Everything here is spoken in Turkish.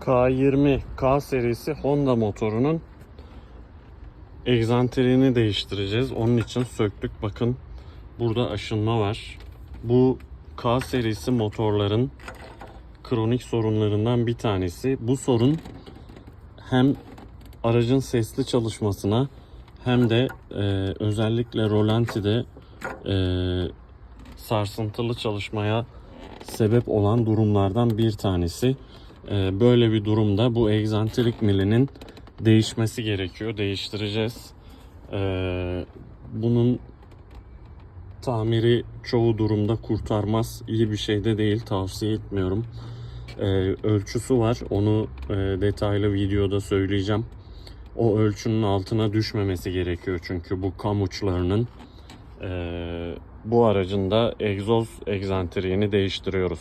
K20 K serisi Honda motorunun egzantriğini değiştireceğiz. Onun için söktük. Bakın burada aşınma var. Bu K serisi motorların kronik sorunlarından bir tanesi. Bu sorun hem aracın sesli çalışmasına hem de e, özellikle rolantide e, sarsıntılı çalışmaya sebep olan durumlardan bir tanesi. E, böyle bir durumda bu egzantrik milinin değişmesi gerekiyor. Değiştireceğiz. E, bunun tamiri çoğu durumda kurtarmaz. İyi bir şey de değil. Tavsiye etmiyorum. E, ölçüsü var. Onu e, detaylı videoda söyleyeceğim. O ölçünün altına düşmemesi gerekiyor çünkü bu kam uçlarının e, bu aracın da egzoz egzantriğini değiştiriyoruz.